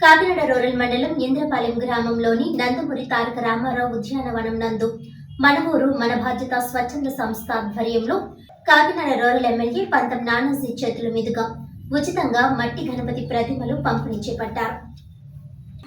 Kakinada rural మండలం ఇంద్రపాలెం గ్రామంలోని నందమూరి తారక రామారావు ఉద్యానవనం నందు మన ఊరు మన బాధ్యత స్వచ్ఛంద సంస్థ ఆధ్వర్యంలో కాకినాడ రూరల్ ఎమ్మెల్యే పంతం నానాజీ చేతుల మీదుగా ఉచితంగా మట్టి గణపతి ప్రతిమలు పంపిణీ చేపట్టారు.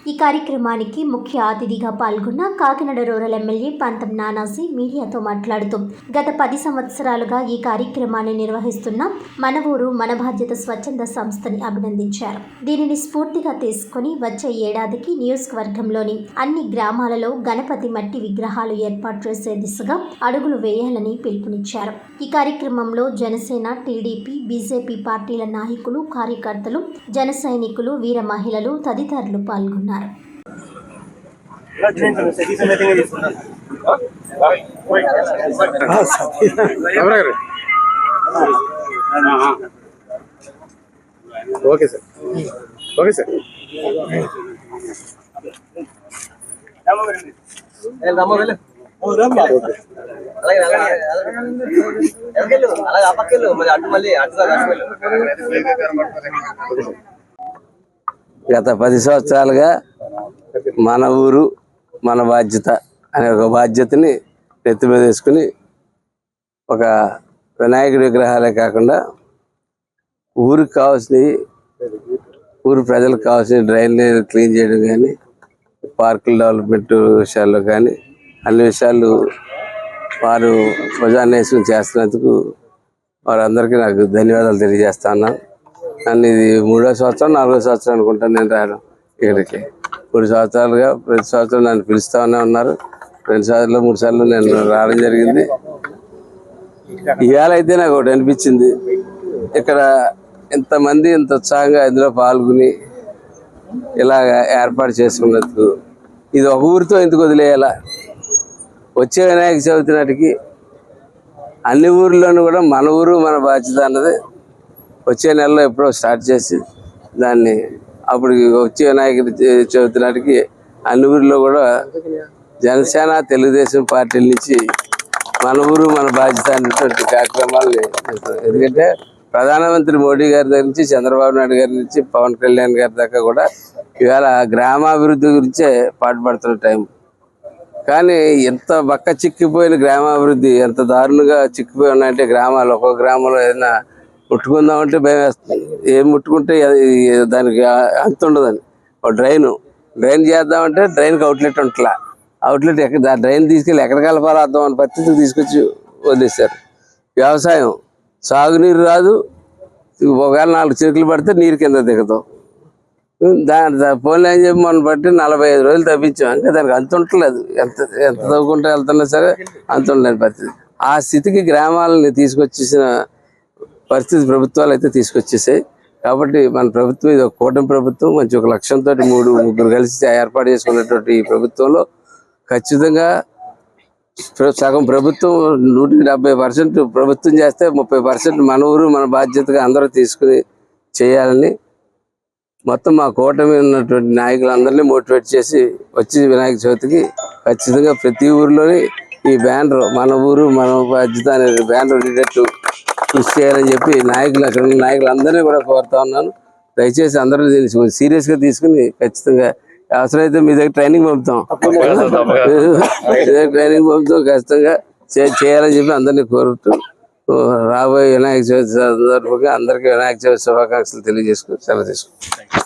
ఈ కార్యక్రమానికి ముఖ్య అతిథిగా పాల్గొన్న కాకినాడ రూరల్ ఎమ్మెల్యే పంతం నానాజీ మీడియాతో మాట్లాడుతూ గత పది సంవత్సరాలుగా ఈ కార్యక్రమాన్ని నిర్వహిస్తున్న మన ఊరు మన బాధ్యత స్వచ్ఛంద సంస్థని అభినందించారు. దీనిని స్ఫూర్తిగా తీసుకొని వచ్చే ఏడాదికి నియోజకవర్గంలోని అన్ని గ్రామాలలో గణపతి మట్టి విగ్రహాలు ఏర్పాటు చేసే దిశగా అడుగులు వేయాలని పిలుపునిచ్చారు. ఈ కార్యక్రమంలో జనసేన టీడీపీ బీజేపీ పార్టీల నాయకులు కార్యకర్తలు జన సైనికులు వీర మహిళలు తదితరులు పాల్గొన్నారు. ఎవరు ఓకే సార్ ఓకే సార్ అలాగే ఆ పక్కెళ్ళు మరి అటు మళ్ళీ అటు అటు వెళ్ళు గత పది సంవత్సరాలుగా మన ఊరు మన బాధ్యత అనే ఒక బాధ్యతని నెత్తి మీద వేసుకుని ఒక వినాయకుడి విగ్రహాలే కాకుండా ఊరికి కావాల్సినవి ఊరు ప్రజలకు కావాల్సిన డ్రైన్లు క్లీన్ చేయడం కానీ పార్కుల డెవలప్మెంట్ విషయాల్లో కానీ అన్ని విషయాలు వారు ప్రజాన్వేషణ చేస్తున్నందుకు వారందరికీ నాకు ధన్యవాదాలు తెలియజేస్తా ఉన్నాను. నన్ను ఇది మూడో సంవత్సరం నాలుగో సంవత్సరం అనుకుంటాను నేను రాను ఇక్కడికి. మూడు సంవత్సరాలుగా ప్రతి సంవత్సరం నన్ను పిలుస్తానే ఉన్నారు. రెండు సార్లు మూడు సార్లు నేను రావడం జరిగింది. ఇవాళ అయితే నాకు ఒకటి అనిపించింది. ఇక్కడ ఇంతమంది ఇంత ఉత్సాహంగా ఇందులో పాల్గొని ఇలాగ ఏర్పాటు చేసుకున్నందుకు ఇది ఒక ఊరితో ఎందుకు వదిలేయాలా? వచ్చే వినాయక చవితి నాటికి అన్ని ఊర్లోనూ కూడా మన ఊరు మన బాధ్యత అన్నది. వచ్చే నెలలో ఎప్పుడో స్టార్ట్ చేసి దాన్ని అప్పుడు వచ్చే వినాయకుడి చవితి నాటికి అన్ని ఊర్లో కూడా జనసేన తెలుగుదేశం పార్టీల నుంచి మన ఊరు మన బాధ్యత అనేటువంటి కార్యక్రమాలని ఎందుకంటే ప్రధానమంత్రి మోడీ గారి దగ్గర నుంచి చంద్రబాబు నాయుడు గారి నుంచి పవన్ కళ్యాణ్ గారి దాకా కూడా ఇవాళ గ్రామాభివృద్ధి గురించే పాటుపడుతున్న టైం. కానీ ఎంత బక్క చిక్కిపోయిన గ్రామాభివృద్ధి ఎంత దారుణంగా చిక్కిపోయి ఉన్నాయంటే గ్రామాలు ఒక్కొక్క గ్రామంలో ఏదైనా ముట్టుకుందామంటే భయం వేస్తుంది. ఏం ముట్టుకుంటే దానికి అంత ఉండదని ఒక డ్రైన్ డ్రైన్ చేద్దామంటే డ్రైన్కి అవుట్లెట్ ఉంటలా. అవుట్లెట్ ఎక్కడ ఆ డ్రైన్ తీసుకెళ్ళి ఎక్కడ కలపాలో అర్థం అని పరిస్థితికి తీసుకొచ్చి వదిలేశారు. వ్యవసాయం సాగునీరు రాదు. ఒకవేళ నాలుగు చిరుకులు పడితే నీరు కింద దిగుతాం. దాని ఫోన్లో ఏం చెప్పి మనం బట్టి నలభై ఐదు రోజులు తప్పించాం. ఇంకా దానికి అంత ఉండలేదు ఎంత ఎంత తవ్వుకుంటూ వెళ్తున్నా సరే అంత ఉండలేని పరిస్థితి. ఆ స్థితికి గ్రామాలని తీసుకొచ్చేసిన పరిస్థితి ప్రభుత్వాలు అయితే తీసుకొచ్చేసాయి. కాబట్టి మన ప్రభుత్వం ఇది ఒక కూటమి ప్రభుత్వం మంచి ఒక లక్ష్యంతో మూడు ముగ్గురు కలిసి ఏర్పాటు చేసుకున్నటువంటి ఈ ప్రభుత్వంలో ఖచ్చితంగా సగం ప్రభుత్వం నూట డెబ్బై పర్సెంట్ ప్రభుత్వం చేస్తే ముప్పై పర్సెంట్ మన ఊరు మన బాధ్యతగా అందరూ తీసుకుని చేయాలని మొత్తం మా కూటమి ఉన్నటువంటి నాయకులందరినీ మోటివేట్ చేసి వచ్చి వినాయక చవితికి ఖచ్చితంగా ప్రతి ఊరిలోని ఈ బ్యానర్ మన ఊరు మన బాధ్యత అనే బ్యానర్ ఉండేటట్టు కృషి చేయాలని చెప్పి నాయకులు అక్కడ నాయకులందరినీ కూడా కోరుతా ఉన్నాను. దయచేసి అందరూ దీన్ని సీరియస్గా తీసుకుని ఖచ్చితంగా అవసరమైతే మీ దగ్గర ట్రైనింగ్ పంపుతాం. ట్రైనింగ్ పంపుతాం. ఖచ్చితంగా చేయాలని చెప్పి అందరినీ కోరుతూ రాబోయే వినాయక చవితి సందర్భంగా అందరికీ వినాయక చవితి శుభాకాంక్షలు తెలియజేసుకుని సెలవు తీసుకుంటాం